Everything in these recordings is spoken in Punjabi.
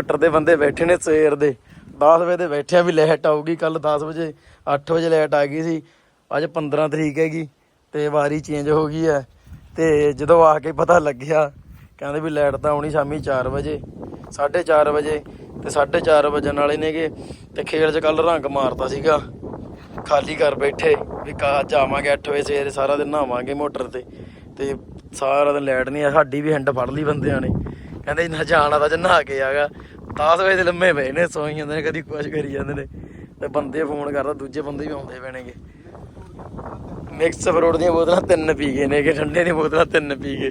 ਮੋਟਰ ਦੇ ਬੰਦੇ ਬੈਠੇ ਨੇ ਸਵੇਰ ਦੇ। 10 ਵਜੇ ਦੇ ਬੈਠੇ ਵੀ ਲਾਈਟ ਆਊਗੀ ਕੱਲ 10 ਵਜੇ 8 ਵਜੇ ਲਾਈਟ ਆ ਗਈ ਸੀ। ਅੱਜ 15 ਤਰੀਕ ਹੈਗੀ ਤੇ ਵਾਰੀ ਚੇਂਜ ਹੋ ਗਈ ਹੈ। ਤੇ ਜਦੋਂ ਆ ਕੇ ਪਤਾ ਲੱਗਿਆ, ਕਹਿੰਦੇ ਵੀ ਲਾਈਟ ਤਾਂ ਆਉਣੀ ਸ਼ਾਮੀ 4 ਵਜੇ 4:30 ਵਜੇ ਤੇ 4:30 ਵਜਣ ਵਾਲੇ ਨੇਗੇ ਤੇ ਖੇਲ 'ਚ ਕੱਲ ਰੰਗ ਮਾਰਤਾ ਸੀਗਾ। ਖਾਲੀ ਕਰ ਬੈਠੇ, ਵੀ ਕਾ ਜਾਵਾਂਗੇ 8 ਵਜੇ ਸਵੇਰੇ, ਸਾਰਾ ਦਿਨ ਨਹਾਵਾਂਗੇ ਮੋਟਰ ਤੇ। ਤੇ ਸਾਰਾ ਦਿਨ ਲਾਈਟ ਨਹੀਂ ਆ, ਸਾਡੀ ਵੀ ਹੈਂਡ ਫੜ ਲਈ ਬੰਦਿਆਂ ਨੇ। ਕਹਿੰਦੇ ਨਾ ਜਾਣਾ ਤਾਂ ਜੇ ਨਹਾ ਕੇ ਆਗਾ। 10 ਵਜੇ ਦੇ ਲੰਮੇ ਪਏ ਨੇ ਸੋਈ ਜਾਂਦੇ ਨੇ ਕਦੀ ਕੁਛ ਕਰੀ ਜਾਂਦੇ ਨੇ। ਤੇ ਬੰਦੇ ਫੋਨ ਕਰਦਾ ਦੂਜੇ ਬੰਦੇ ਵੀ ਆਉਂਦੇ ਪੈਣਗੇ ਮਿਕਸ ਫਰੂਟ ਦੀਆਂ ਬੋਤਲਾਂ ਤਿੰਨ ਪੀ ਗਏ ਨੇ ਕਿ ਠੰਡੇ ਦੀਆਂ ਬੋਤਲਾਂ ਤਿੰਨ ਪੀ ਗਏ।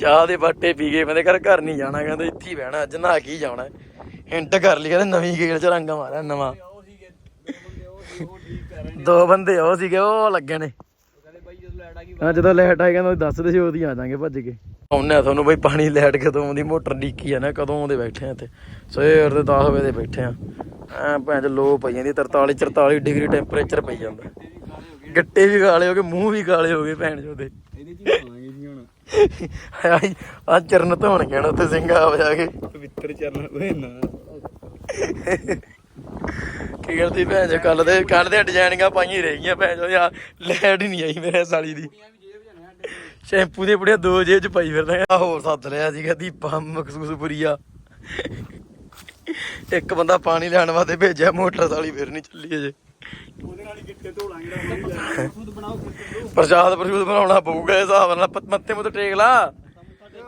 ਚਾਹ ਦੇ ਬਾਟੇ ਪੀ ਗਏ ਕਹਿੰਦੇ ਘਰ ਘਰ ਨਹੀਂ ਜਾਣਾ ਕਹਿੰਦੇ ਇੱਥੇ ਹੀ ਬਹਿਣਾ ਅੱਜ ਨਹਾ ਕੇ ਜਾਣਾ। ਹਿੰਟ ਕਰ ਲਈ ਕਹਿੰਦੇ ਨਵੀਂ ਗੇਲ ਚ ਰੰਗਾ ਮਾਰਿਆ ਨਵਾਂ। ਦੋ ਬੰਦੇ ਉਹ ਸੀਗੇ ਉਹ ਲੱਗੇ ਨੇ। ਹਾਂ ਜਦੋਂ ਲਾਈਟ ਆਈ ਕਹਿੰਦਾ ਦੱਸਦੇ ਸੀ ਉਹਦੀ ਆ ਜਾਾਂਗੇ ਭੱਜ ਕੇ। ਆਉਨੇ ਆ ਤੁਹਾਨੂੰ ਬਈ ਪਾਣੀ ਲਾਈਟ ਕਦੋਂ ਆਉਂਦੀ ਮੋਟਰ ਡੀਕੀ ਆ ਨਾ ਕਦੋਂ ਆਉਂਦੇ ਬੈਠੇ ਆ ਇੱਥੇ? ਸਵੇਰ ਦੇ 10 ਵਜੇ ਦੇ ਬੈਠੇ ਆ। ਐ ਭੈਣ ਚ ਲੋ ਪਈ ਜਾਂਦੀ 43 44 ਡਿਗਰੀ ਟੈਂਪਰੇਚਰ ਪਈ ਜਾਂਦਾ। ਗੱਟੇ ਵੀ ਕਾਲੇ ਹੋ ਗਏ ਮੂੰਹ ਵੀ ਕਾਲੇ ਹੋ ਗਏ ਭੈਣ ਚੋਦੇ ਇਹਦੇ ਚ ਆਵਾਂਗੇ ਜੀ ਹੁਣ ਆ ਚਰਨ ਧੋਣ ਨਾ ਉੱਥੇ ਸਿੰਘਾ ਆ ਜਾ ਕੇ। ਪਵਿੱਤਰ ਚਰਨ ਹੋਏ ਨਾ। ਕੀ ਕਰਦੀ ਭੈਣ ਚੋ ਕੱਲ ਦੇ ਕੱਲ ਦੇ ਡਿਜ਼ਾਈਨਿੰਗਾਂ ਪਾਈਆਂ ਰਹਿ ਗਈਆਂ ਭੈਣ ਚੋ ਯਾਰ, ਲੈਟ ਹੀ ਨਹੀਂ ਆਈ ਮੇਰੇ ਸਾਲੀ ਦੀ। ਸ਼ੈਂਪੂ ਦੇ ਬੁੜੀਆਂ ਦੋ ਜੇਬ ਚ ਪਾਈ ਫਿਰਦਾ ਆ ਹੋਰ ਸੱਦ ਲਿਆ ਸੀਗਾ ਦੀਪਾ ਮਖਸੂਸਪੁਰੀਆ ਇੱਕ ਬੰਦਾ ਪਾਣੀ ਲੈਣ ਵਾਸਤੇ ਭੇਜਿਆ, ਮੋਟਰ ਵਾਲੀ ਫਿਰ ਨਹੀਂ ਚੱਲੀ ਅਜੇ। ਪ੍ਰਸ਼ਾਦ ਪ੍ਰਸ਼ੂਦ ਬਣਾਉਣਾ ਪਊਗਾ ਇਸ ਹਿਸਾਬ ਨਾਲ ਮੱਥੇ ਮੁੱਤੇ ਟੇਕ ਲਾ।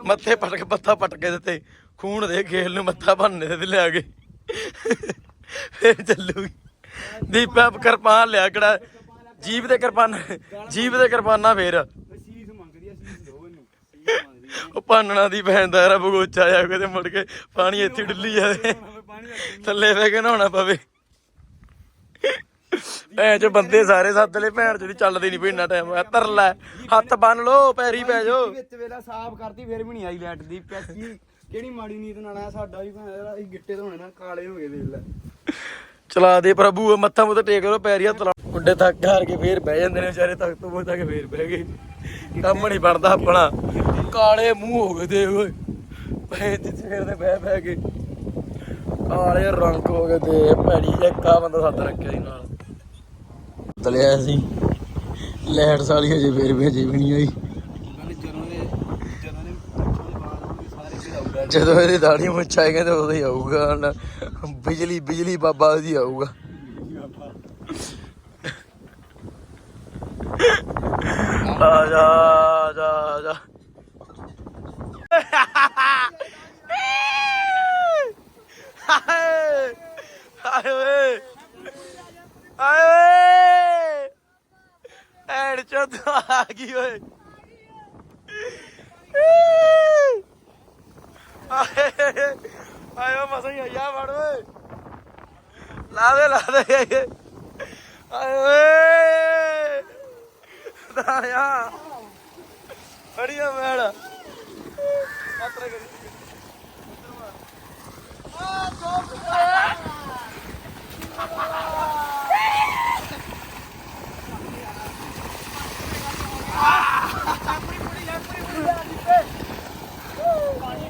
ਮੱਥੇ ਪਟਕ ਪੱਥਾ ਪਟਕੇ ਦਿੱਤੇ। ਖੂਨ ਦੇ ਖੇਲ ਨੂੰ ਮੱਥਾ ਭੰਨੇ ਤੇ ਲਿਆ ਕੇ ਫੇਰ ਚੱਲੂਗੀ। ਦੀਪਾ ਕਿਰਪਾਨ ਲਿਆ ਕਿਹੜਾ? ਜੀਬ ਦੇ ਕਿਰਪਾਨ ਜੀਬ ਦੇ ਕਿਰਪਾਨਾਂ ਫੇਰ। ਸੀਸ ਮੰਗਦੀ ਆ ਸੀਸ ਦੋ ਇਹਨੂੰ ਸੀਸ ਮੰਗਦੀ ਉਹ ਭਾਨਣਾ ਦੀ ਭੈਣ ਦਾ ਰਾ ਬਗੋਚਾ ਆ ਕਿਤੇ ਮੁੜ ਕੇ ਪਾਣੀ ਇੱਥੇ ਡੁੱਲੀ ਜਾਵੇ ਥੱਲੇ ਬਹਿ ਕੇ ਨਹਾਉਣਾ ਪਵੇ। ਭੈਣ ਚ ਬੰਦੇ ਸਾਰੇ ਸੱਦ ਲੈ ਭੈਣ ਚ ਦੀ ਚੱਲਦੀ ਨਹੀਂ ਪੀਣਾ ਟਾਈਮ ਹੋਇਆ ਤਰ ਲੈ ਹੱਥ ਬੰਨ ਲੋ ਪੈਰੀ ਪੈ ਜਾਓ। ਵਿੱਚ ਵੇਲਾ ਸਾਫ਼ ਕਰਦੀ ਫਿਰ ਵੀ ਨਹੀਂ ਆਈ ਲਾਈਟ ਦੀ। ਪੈਸੀ ਕਿਹੜੀ ਮਾੜੀ ਨੀਤ ਨਾਲ ਆਇਆ ਸਾਡਾ ਵੀ ਭਾਵੇਂ ਅਸੀਂ ਗਿੱਟੇ ਧੋਣੇ ਨਾਲ, ਕਾਲੇ ਹੋ ਗਏ ਦੇਖ ਲੈ। ਚਲਾ ਦੇ ਪ੍ਰਭੂ ਮੱਥਾ ਮੁੱਥਾ ਟੇਕ ਲੋ ਪੈਰੀਆ ਤਲਾ ਮੁੰਡੇ ਥੱਕ ਹਾਰ ਕੇ ਫੇਰ ਬਹਿ ਜਾਂਦੇ ਨੇ ਵਿਚਾਰੇ ਤੱਕ ਤੋਂ ਪਹੁੰਚਾ ਕੇ ਫੇਰ ਬਹਿ ਗਏ। ਕੰਮ ਨਹੀਂ ਬਣਦਾ ਆਪਣਾ। ਕਾਲੇ ਮੂੰਹ ਹੋ ਗਏ ਦੇ ਓਏ। ਪੈ ਤੇ ਸਵੇਰ ਦੇ ਬਹਿ ਬਹਿ ਕੇ। ਕਾਲੇ ਰੰਗ ਹੋ ਗਏ ਤੇ ਭੈੜੀ ਇੱਕਾ ਬੰਦਾ ਸੱਤ ਰੱਖਿਆ ਸੀ ਨਾਲ। ਤਲਿਆ ਸੀ। ਲੈਟ ਸਾਲੀ ਹਜੇ ਫੇਰ ਵੀ ਹਜੇ ਵੀ ਨਹੀਂ ਹੋਈ ਨਾਲੇ ਜਦੋਂ ਦੇ ਜਦੋਂ ਦੇ ਪਿੱਛੋਂ ਦੇ ਬਾਲ ਆਉਣਗੇ ਸਾਰੇ ਫਿਰ ਆਊਗਾ ਜਦੋਂ ਇਹਦੀ ਦਾੜੀ ਮੁੱਛਾਏ ਕਹਿੰਦੇ ਉਦੋਂ ਹੀ ਆਊਗਾ ਹੁਣ ਬਿਜਲੀ ਬਿਜਲੀ ਬਾਬਾ ਉਹਦੀ ਆਊਗਾ। ਆ ਜਾ ਆ ਜਾ ਆ ਜਾ। ਹਾਏ ਓਏ ਹਾਏ ਓਏ। ਐਡ ਚੋਦ ਆ ਗਈ ਓਏ। ਆਇਓ ਮਸਾਂ ਹੀ ਆਇਆ ਵੜ ਓਏ। ਲਾ ਦੇ ਲਾ ਦੇ। ਆਏ ਓਏ। ਦਾਇਆ ਬੜੀਆ ਮੈੜ ਮਾਤਰਾ ਕਰੀ।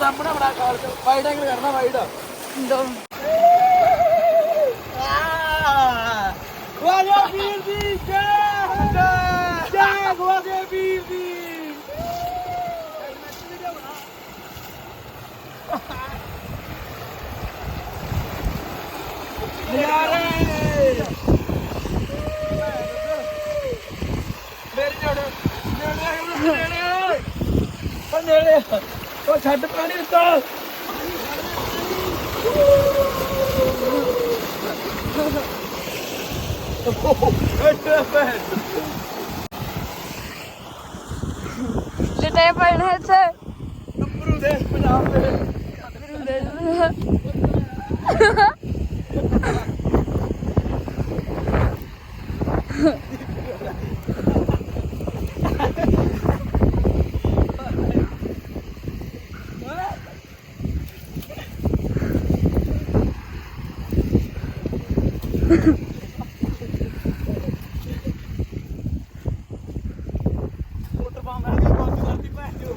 ਸਾਹਮਣੇ ਬੜਾ ਕਾਲ ਚ। ਵਾਈਡ ਐਂਗਲ ਕਰਨਾ ਵਾਈਡ ਦੋ। ਵਾਜਾ ਵੀਰ ਦੀ ਜੈ ਜੈ। ਵਾਜਾ ਵੀਰ ਦੀ ਯਾਰੇ ਮੇਰੇ ਜੋੜੇ ਨੇੜੇ ਨੇੜੇ ਨੇੜੇ ਓ ਛੱਡ ਪਾਣੀ ਉੱਤਾ ਅੱਛਾ ਭੈਣ ਲਟੇ ਪੈਣੇ ਇੱਥੇ ਗੱਭਰੂ ਦੇਸ਼ ਪੰਜਾਬ ਦੇ ਗੁਰੂ ਦੇ ਮੋਟਰ ਪੰਪ ਹੈ ਕਿ ਬੰਦ ਕਰਦੀ ਭੈਣ ਚੋ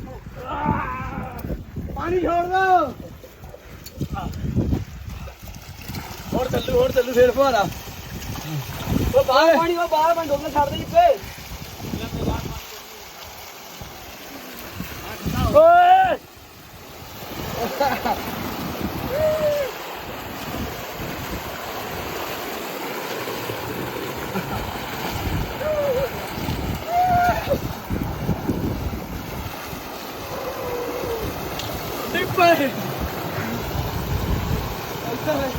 ਪਾਣੀ ਛੋੜ ਦੋ ਹੋਰ ਚੱਲੂ ਫੇਰ ਫੁਹਾਰਾ ਉਹ ਬਾਹਰ ਪਾਣੀ ਉਹ ਬਾਹਰ ਪਾਣੀ ਡੋਲਣਾ ਛੱਡ ਦੇ ਜਿੱਪੇ ਓਏ। ਜਿੱਪੇ ਇੱਧਰ ਹੈ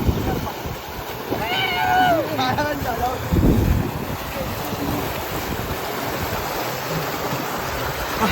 ਆਇਆ ਜਾ ਜਾ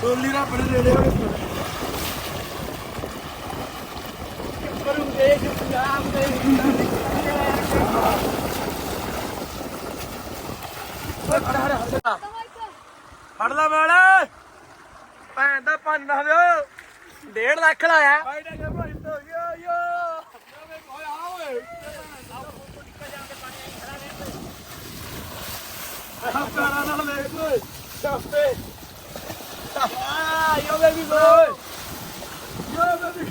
ਸੋਲੀ ਦਾ ਬੜੇ ਨੇੜੇ ਹੋਏ ਕਰੂੰਗੇ ਕਿ ਪੰਜਾਬ ਦੇ ਫੜ ਲੈ ਬਾਲ ਭੈਣ ਦਾ ਪੰਨ ਨਾ ਦਿਓ। 1.5 ਲੱਖ ਲਾਇਆ। ਬਾਈਡਾ ਕੇ ਭਾਈ ਤੋਂ ਯੋ ਯੋ ਓਏ ਆ, ਓਏ। ਆਹ ਕਾਰਾ ਨਾਲ ਲੈ ਓਏ ਚਾਪੇ ਆ ਯੋ ਬੇਬੀ ਬੋਏ ਯੋ ਬੇਬੀ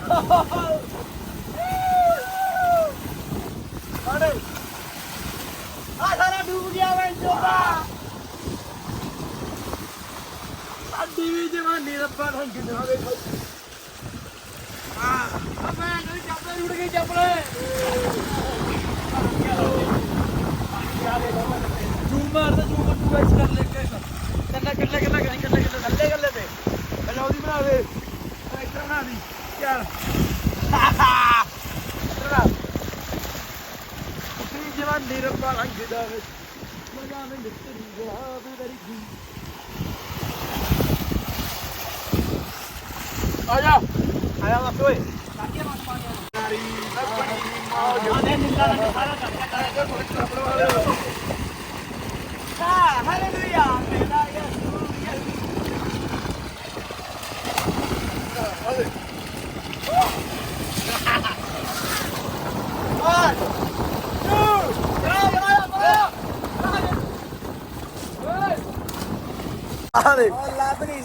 ਅਰੇ ਆ ਸਾਰਾ ਡੂਬ ਗਿਆ ਵੇ ਜੋਦਾ ਸਾਡੀ ਵੀ ਜਵਾਨੀ ਰੱਬਾ ਰੰਗ ਨਾ ਵੇਖੋ ਮੈਂ ਨਹੀਂ ਚੱਪਲੇ ਉੱਡ ਗਈ ਚੱਪਲੇ ਜੂਮ ਮਾਰਦਾ ਜੂਮ ਕਰ ਐਕਸ ਕਰ ਲੈ ਕੇ ਕੱਲਾ ਕੱਲਾ ਕੱਲਾ ਕਰੀ ਕੱਲਾ ਕੱਲਾ। ਉਹਦੀ ਬਣਾ ਦੇ। ਐਕਟਰ ਬਣਾ ਦੀ ਚੱਲ ਉਤਰੀ ਜਵਾਨੀ ਰੱਬਾ ਰੰਗ ਦਾ ਵੇ ਮਜ਼ਾ ਮੈਂ ਨਿਕਲੀ ਗਿਆ ਵੀ ਤੇਰੀ ਜੀ। ਆ ਜਾ ਬਸ ਓਏ। ਆ ਦੇ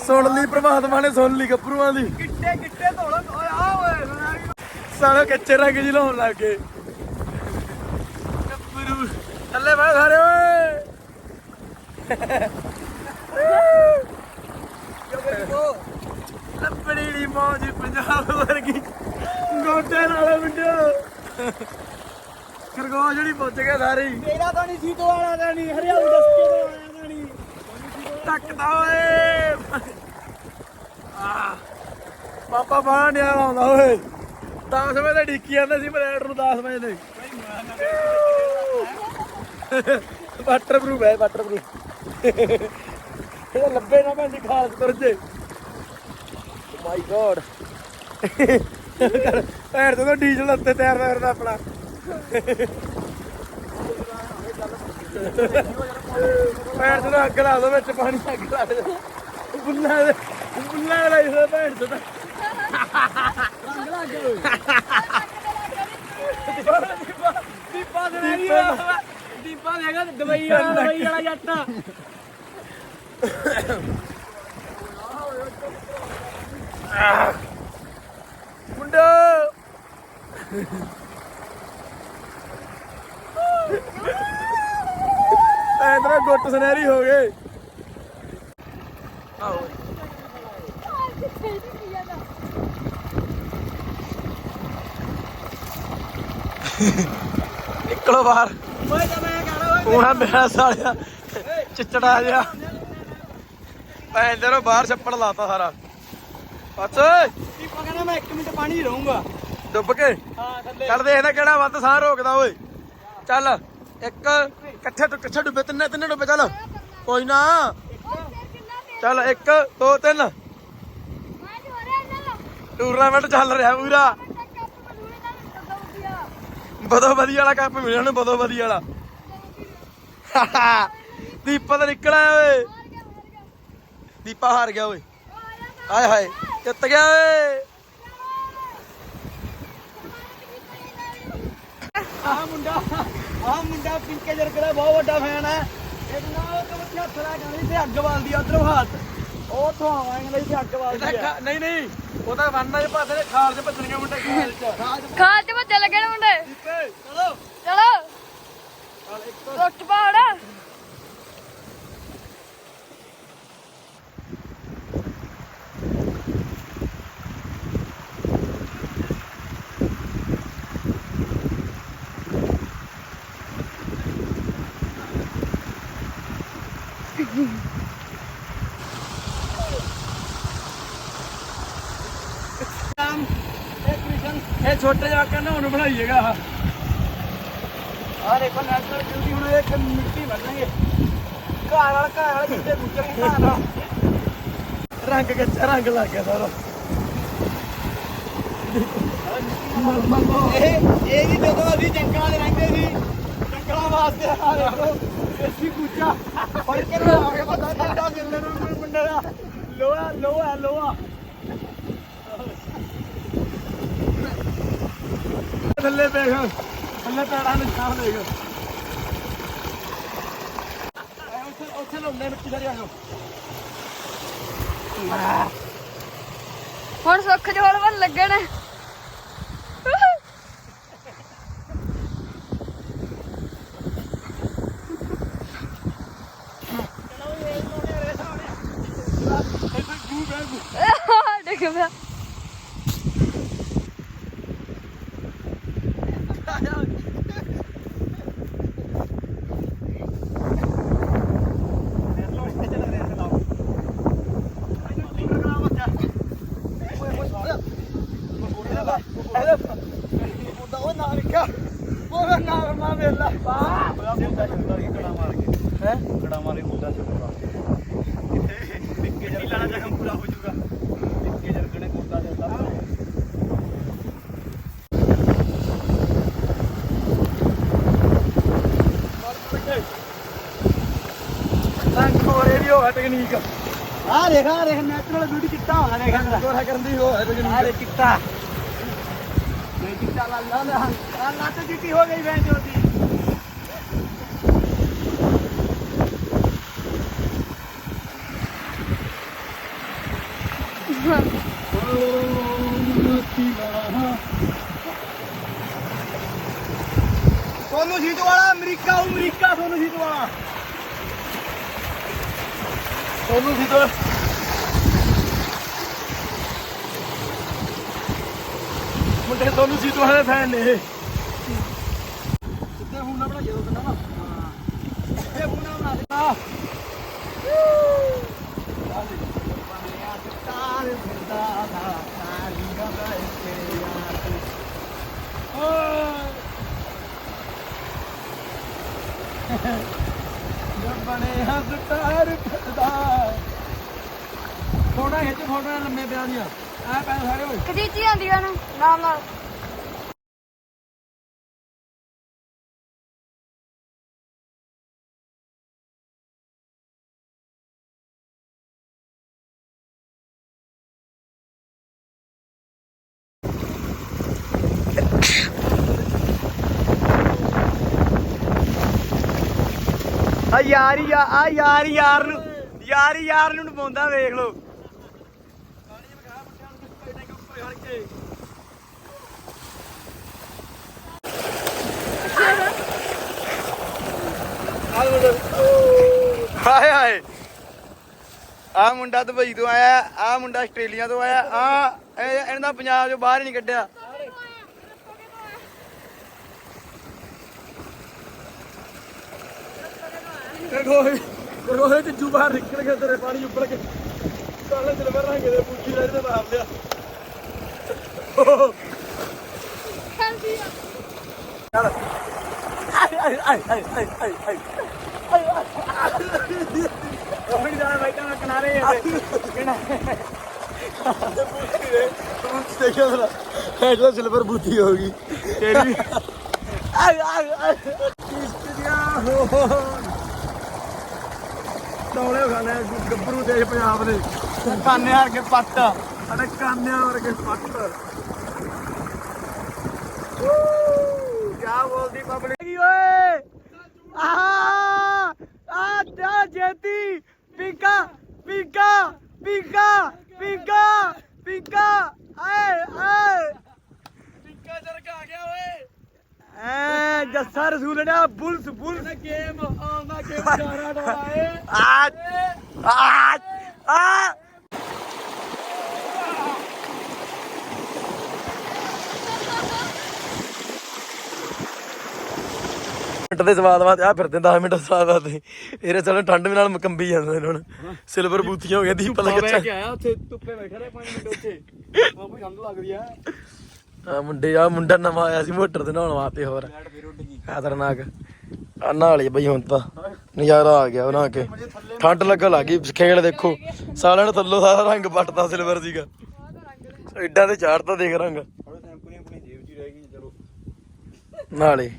ਸੁਣ ਲਈ ਪ੍ਰਮਾਤਮਾ ਨੇ ਸੁਣ ਲਈ ਗੱਭਰੂਆਂ ਦੀ। ਕਿੱਟੇ ਕਿੱਟੇ ਧੋਲਾ ਓਏ ਆ ਓਏ ਸਾਰੇ ਕੱਚੇ ਰੰਗ ਜੀ ਲਾਉਣ ਲੱਗ ਗਏ। ਗੱਭਰੂ ਥੱਲੇ ਬੈ ਸਾਰੇ ਓਏ। ਦੀ ਮੌਜ ਪੰਜਾਬ ਵਰਗੀ। ਗੋਡੇ ਨਾਲ ਵਿੰਡੋ ਖਰਗੋਸ਼ ਜਿਹੜੀ ਪੁੱਜ ਗਿਆ ਸਾਰੇ। ਤੇਰਾ ਤਾਂ ਨਹੀਂ ਸੀਤੋ ਵਾਲਾ ਤਾਂ ਨਹੀਂ ਹਰਿਆਊ ਦਸਕੇ ਦਾ ਆਇਆ ਤਾਂ ਨਹੀਂ। ਟੱਕਦਾ ਓਏ। ਆ। ਪਾਪਾ ਬਾਹਰ ਨਹੀਂ ਆਉਂਦਾ ਓਏ। 10 ਵਜੇ ਤੇ ਡਿੱਕੀ ਜਾਂਦੇ ਸੀ ਬਲੇਡ ਨੂੰ 10 ਵਜੇ ਦੇ। ਵਾਟਰ ਪ੍ਰੂਫ ਹੈ ਵਾਟਰ ਪ੍ਰੂਫ ਇਹ ਲੱਭੇ ਨਾ ਮੈਂ ਖਾਸ ਤੁਰ ਜੇ ਮਾਈ ਗੋਡ ਭੈਣ ਤੋਂ ਡੀਜ਼ਲ ਉੱਤੇ ਤਿਆਰ ਕਰਦਾ ਆਪਣਾ। ਭੈਣ ਤੋਂ ਅੱਗ ਲਾ ਦੋ ਵਿੱਚ ਪਾਣੀ, ਅੱਗ ਲਾ ਦੇ। ਬੁੱਲਾ ਦੇ, ਬੁੱਲਾ ਲਾਈ ਹੋਇਆ ਭੈਣ ਤੋਂ ਰੰਗ ਲੱਗ ਗਿਆ ਦੀਪਾ ਦੇ ਰਹੀ ਦੀਪਾ ਦੇਗਾ ਦਵਾਈ ਵਾਲਾ ਦਵਾਈ ਵਾਲਾ ਜੱਟ। ਮੁੰਡਾ। ਤੇਰਾ ਗੁੱਟ ਸੁਨਹਿਰੀ ਹੋ ਗਏ। ਆਓ ਨਿਕਲੋ ਬਾਹਰ। ਮੈਂ ਉਹਨਾਂ ਮੇਰਾ ਸਾਲਿਆ। ਚਿੱਚੜਾ ਜਿਹਾ। ਭੈਣ ਰੋ ਬਾਹਰ ਛੱਪੜ ਲਾਤਾ ਸਾਰਾ। ਕਹਿੰਦਾ ਮੈਂ 1 ਮਿੰਟ ਪਾਣੀ ਰਹੂੰਗਾ। ਡੁੱਬ ਕੇ। ਹਾਂ ਥੱਲੇ। ਚੱਲ ਦੇਖਦਾ ਕਿਹੜਾ ਵੱਧ ਸਾਹ ਰੋਕਦਾ ਓਏ। ਚੱਲ ਇੱਕ ਇਕੱਠੇ ਤੋਂ ਇਕੱਠੇ ਡੁੱਬੇ ਤਿੰਨੇ ਤਿੰਨੇ ਡੁੱਬੇ ਚੱਲ। ਕੋਈ ਨਾ। ਚੱਲ ਇੱਕ ਦੋ ਤਿੰਨ। ਟੂਰਨਾਮੈਂਟ ਚੱਲ ਰਿਹਾ ਪੂਰਾ। ਬਦੋ ਵਧੀਆ ਵਾਲਾ ਕੱਪ ਮਿਲਿਆ ਉਹਨੂੰ ਬਦੋ ਵਧੀਆ ਵਾਲਾ। ਦੀਪਾ ਤਾਂ ਨਿਕਲ ਆਇਆ ਓਏ। ਦੀਪਾ ਹਾਰ ਗਿਆ ਓਏ। ਹਾਏ ਹਾਏ ਜਿੱਤ ਗਿਆ ਓਏ। ਆਹ ਮੁੰਡਾ ਆਹ ਮੁੰਡਾ ਪਿੰਕੇ ਜਰਗ ਦਾ ਬਹੁਤ ਵੱਡਾ ਫੈਨ ਹੈ। ਇਹਦੇ ਨਾਲ ਉਹ ਬੱਚੇ ਹੱਥ ਲਾ ਕੇ ਆਉਂਦੀ ਤੇ ਅੱਗ ਬਾਲਦੀ ਆ ਉਧਰੋਂ ਹੱਥ। ਉਹ ਤੋਂ ਆਵਾਂਗੇ ਤੇ ਅੱਗ ਬਾਲਦੀ ਆ ਨਹੀਂ ਨਹੀਂ ਉਹ ਤਾਂ ਵੰਨਾ ਚ ਪਾਦੇ ਨੇ ਖਾਲ ਚ ਭੱਜਣਗੇ ਮੁੰਡੇ ਖਾਲ ਚ। ਖਾਲ ਚ ਭੱਜੇ ਲੱਗੇ ਨੇ ਮੁੰਡੇ। ਚਲੋ। ਚਲੋ। ਚੱਲ ਇੱਕ ਰੁੱਟ ਪਾੜ ਇਹ ਕ੍ਰਿਸ਼ਨ ਇਹ ਛੋਟੇ ਜਵਾਕਾਂ ਨੂੰ ਹੁਣ ਬਣਾਈਏਗਾ ਆਹ। ਦੇਖੋ ਨੈਸ਼ਨਲ ਬਿਊਟੀ ਹੁਣ ਇਹ ਮਿੱਟੀ ਵੱਢਣਗੇ ਘਰ ਵਾਲਾ ਘਰ ਵਾਲਾ ਕਿੱਥੇ ਗੁੱਜਰ ਘਰ ਵਾਲਾ। ਰੰਗ ਕੱਚਾ ਰੰਗ ਲੱਗ ਗਿਆ ਸਾਰਾ। ਇਹ ਇਹ ਵੀ ਜਦੋਂ ਅਸੀਂ ਜੰਗਲਾਂ ਦੇ ਰਹਿੰਦੇ ਸੀ, ਜੰਗਲਾਂ ਵਾਸਤੇ ਆ ਦੇਖੋ ਦੇਸੀ ਕੁੱਚਾ। ਫੜ ਕੇ ਲਾ ਕੇ ਪਤਾ ਸਾਡਾ ਜਿੰਦੇ ਨੂੰ ਮੁੰਡੇ ਦਾ ਲੋਹਾ ਲੋਹਾ ਲੋਹਾ। ਥੱਲੇ ਦੇਖ, ਥੱਲੇ ਪੈੜਾਂ ਨੂੰ ਛਾਂ ਦੇਖ। ਐ ਉੱਥੇ ਉੱਥੇ ਲਾਉਂਦੇ ਮਿੱਟੀ ਸਾਰੀ ਆ ਹੁਣ ਸੁੱਖ ਜੋਲ ਵੱਲ ਲੱਗੇ ਨੇ ਡਿੱਗ ਪਿਆ ਉਹ ਨਾ ਲਿਖਿਆ ਉਹ ਨਾ ਮਾ ਵੇਲਾ। ਹੈ? ਕੜਾ ਮਾਰੇ ਮੁੰਡਾ ਚੁੱਕਾ ਨਿੱਕੇ ਜਰ ਲਾਣਾ ਜਖਮ ਪੂਰਾ ਹੋ ਜਾਊਗਾ ਨਿੱਕੇ ਜਰ ਕਣੇ ਕੁੱਤਾ ਦੇ ਸਭ ਰੰਗ ਹੋਰੇ ਦੀ ਹੋਇਆ ਟੈਕਨੀਕ ਆ ਦੇਖ ਆ ਦੇਖ ਨੈਚੁਰਲ ਬਿਊਟੀ ਚਿੱਟਾ ਹੋਣਾ ਦੇਖ ਗੋਰਾ ਕਰਨ ਦੀ ਹੋਇਆ ਆ ਟੈਕਨੀਕ ਨਹੀਂ ਚਿੱਟਾ ਲਾ ਲਾ ਲਾ ਆ ਲੱਤ ਚਿੱਟੀ ਹੋ ਗਈ ਭੈਣ ਜੋਦੀ ਸੋਨੂ ਸੀਤੋ ਵਾਲਾ ਅਮਰੀਕਾ ਅਮਰੀਕਾ ਸੋਨੂ ਸੀਤੋ ਵਾਲਾ ਉਹਨੂੰ ਸੀ ਤਾਂ ਮੁੰਡੇ ਤੁਹਾਡੇ ਫੈਨ ਨੇ ਇਹ। ਕਿੱਥੇ ਹੁਣ ਨਾ ਬਣਾ ਜਦੋਂ ਬੰਦਾ ਨਾ। ਇਹ ਹੁਣ ਨਾ ਬਣਾ ਦੇ। ਆ ਤਾਰੇ ਫਿਰਦਾ ਦਾ ਤਾਰੀ ਦਾ ਤੇਰੇ ਯਾਰ ਜਦ ਬਣੇ ਹੱਥ ਤਾਰ ਫਿਰਦਾ ਥੋੜਾ ਖਿੱਚ ਫੋਟੋ ਲੰਮੇ ਪਿਆ ਦੀਆਂ ਆ ਪੈ ਸਾਰੇ ਓਏ ਕਦੀਚੀ ਆਂਦੀਆਂ ਨੂੰ ਨਾਲ ਨਾਲ। ਆ ਯਾਰ ਹੀ ਆ ਆ ਯਾਰ ਹੀ ਯਾਰ ਨੂੰ ਯਾਰ ਹੀ ਯਾਰ ਨੂੰ ਨਪਾਉਂਦਾ ਵੇਖ ਲੋ ਹਾਏ ਹਾਏ ਆ ਮੁੰਡਾ ਦੁਬਈ ਤੋਂ ਆਇਆ ਆ ਮੁੰਡਾ ਆਸਟ੍ਰੇਲੀਆ ਤੋਂ ਆਇਆ ਆ ਇਹਨਾਂ ਦਾ ਪੰਜਾਬ ਚੋਂ ਬਾਹਰ ਹੀ ਨਹੀਂ ਕੱਢਿਆ ਜੂ ਬਾਹਰ ਨਿਕਲ ਗਿਆ ਤੇਰੇ ਪਾਣੀ ਉੱਪਰ ਕੇ। ਕਾਲੇ ਸਿਲਵਰ ਰੰਗ ਦੇ ਪੁੱਛੀ ਲੈ ਤੇ ਮਾਰ ਲਿਆ। ਖਾਂਦੀ ਆ ਆਏ ਆਏ ਆਏ ਆਏ ਆਏ ਆਏ ਆਏ ਉਹ ਨਹੀਂ ਜਾਣਾ ਬੈਠਾ ਮੈਂ ਕਿਨਾਰੇ ਆ ਦੇਖਿਆ ਤੇਰਾ ਹੈਡਲਾ ਸਿਲਵਰ ਬੂਤੀ ਹੋ ਗਈ ਤੇਰੀ ਆਏ ਆਏ ਆਏ ਕਿਸ਼ਤੀਆਂ ਹੋ। ਡੌਲੇ ਖਾਣੇ ਗੱਭਰੂ ਦੇਸ਼ ਪੰਜਾਬ ਦੇ। ਕਾਨੇ ਹਾਰ ਕੇ ਪੱਟ। ਅੜੇ ਕਾਨਿਆਂ ਵਰਗੇ ਪੱਟ। ਕਿਆ ਬੋਲਦੀ ਪਬਲਿਕ ਕੀ ਓਏ? ਆ ਆ ਜਾ ਜੇਤੀ। ਪੀਕਾ ਪੀਕਾ ਪੀਕਾ ਪੀਕਾ ਪੀਕਾ ਆਏ ਆਏ ਟਿੱਕਾ ਚਰਕ ਆ ਗਿਆ ਓਏ ਜੱਸਾ ਰਸੂਲੜਾ ਬੁਲਸ ਬੁਲਸ। ਗੇਮ ਆਉਂਦਾ ਗੇਮ ਜਾਰਾ ਡੋਲਾ ਏ। ਆ ਆ ਆ। ਮਿੰਟ ਦੇ ਸਵਾਦ ਬਾਅਦ ਆ ਫਿਰਦੇ 10 ਮਿੰਟ ਸਵਾਦ ਬਾਅਦ ਇਹਰੇ ਚਲੋ ਠੰਡ ਵੀ ਨਾਲ ਮਕੰਬੀ ਜਾਂਦੇ ਨੇ ਹੁਣ। ਸਿਲਵਰ ਬੂਥੀਆਂ ਹੋ ਗਿਆ ਦੀਪ ਲੱਗ ਕੇ ਆਇਆ ਉੱਥੇ ਧੁੱਪੇ ਬੈਠਾ ਰਿਹਾ 5 ਮਿੰਟ ਉੱਥੇ। ਮਾਮੂ ਠੰਡ ਲੱਗਦੀ ਆ। ਆ ਮੁੰਡੇ ਆ ਮੁੰਡਾ ਨਵਾਂ ਆਇਆ ਸੀ ਮੋਟਰ ਤੇ ਨਹਾਉਣ ਵਾਸਤੇ ਹੋਰ। ਖਤਰਨਾਕ। ਆ ਨਾਲ ਬਈ ਹੁਣ ਤਾਂ। ਨਜ਼ਾਰਾ ਆ ਗਿਆ ਉਹਨਾਂ ਕੇ। ਠੰਡ ਲੱਗਣ ਲੱਗੀ ਖੇਲ ਦੇਖੋ। ਸਾਲਿਆਂ ਨੇ ਥੱਲੋਂ ਸਾਰਾ ਰੰਗ ਪੱਟਦਾ ਸਿਲਵਰ ਸੀਗਾ। ਐਡਾ ਤੇ ਚਾੜਤਾ ਦੇਖ ਰੰਗ। ਗਈ ਨਾਲੇ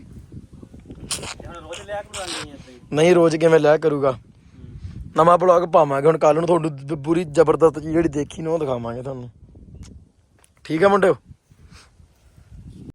ਨਹੀਂ, ਰੋਜ਼ ਕਿਵੇਂ ਲਿਆ ਕਰੂਗਾ? ਨਵਾਂ ਬਲੌਗ ਪਾਵਾਂਗੇ। ਹੁਣ ਕੱਲ ਨੂੰ ਤੁਹਾਨੂੰ ਪੂਰੀ ਜ਼ਬਰਦਸਤ ਚੀਜ਼ ਜਿਹੜੀ ਦੇਖੀ ਨੂੰ ਉਹ ਦਿਖਾਵਾਂਗੇ ਤੁਹਾਨੂੰ। ਠੀਕ ਆ ਮੁੰਡਿਓ?